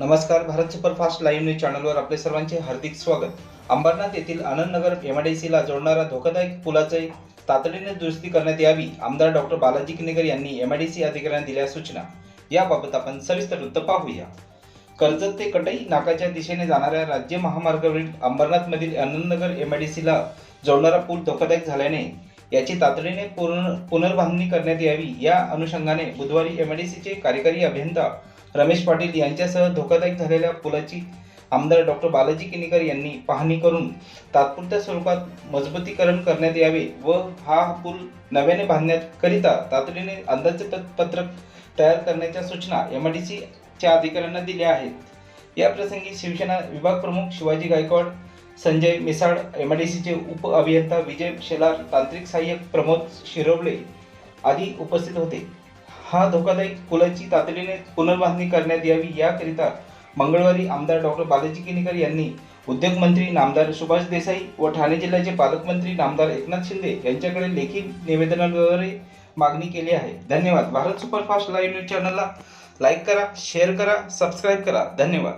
नमस्कार Bharat superfast live news चॅनलवर आपले सर्वांचे हार्दिक स्वागत. अंबरनाथ येथील आनंदनगर एमआयडीसीला जोडणारा धोकादायक पुलाचे तातडीने दुरुस्ती करण्यात यावी आमदार डॉक्टर बालाजी किनेकर यांनी एमआयडीसी अधिकाऱ्यांना दिल्या सूचना. याबाबत आपण सविस्तर वृत्त पाहूया. कर्जत ते कटई नाकाच्या दिशेने जाणाऱ्या राज्य महामार्गावरील अंबरनाथमधील आनंदनगर एमआयडीसीला जोडणारा पूल धोकादायक झाल्याने याची तातडीने पुनर्बांधणी करण्यात यावी. या अनुषंगाने बुधवारी एम चे कार्यकारी अभियंता रमेश पाटील यांच्यासह धोकादायक झालेल्या पुलाची आमदार डॉक्टर बालाजी किनीकर यांनी पाहणी करून तात्पुरत्या स्वरूपात मजबूतीकरण करण्यात यावे व हा पूल नव्याने बांधण्याकरिता तातडीने अंदाजपत्रक तयार करण्याच्या सूचना एम च्या अधिकाऱ्यांना दिल्या आहेत. या प्रसंगी शिवसेना विभाग प्रमुख Shivaji Gaikwad Sanjay Misal M I D सीचे उप अभियंता विजय शेलार तांत्रिक सहाय्यक प्रमोद शिरवले आदी उपस्थित होते. हा धोकादायक पुलाची तातडीने पुनर्बांधणी करण्यात यावी याकरिता मंगळवारी आमदार डॉक्टर बालाजी किनीकर यांनी उद्योगमंत्री नामदार सुभाष देसाई व ठाणे जिल्ह्याचे पालकमंत्री नामदार एकनाथ शिंदे यांच्याकडे लेखी निवेदनाद्वारे मागणी केली आहे. धन्यवाद. भारत सुपरफास्ट लाईव्ह न्यूज चॅनलला लाईक करा शेअर करा सबस्क्राईब करा. धन्यवाद.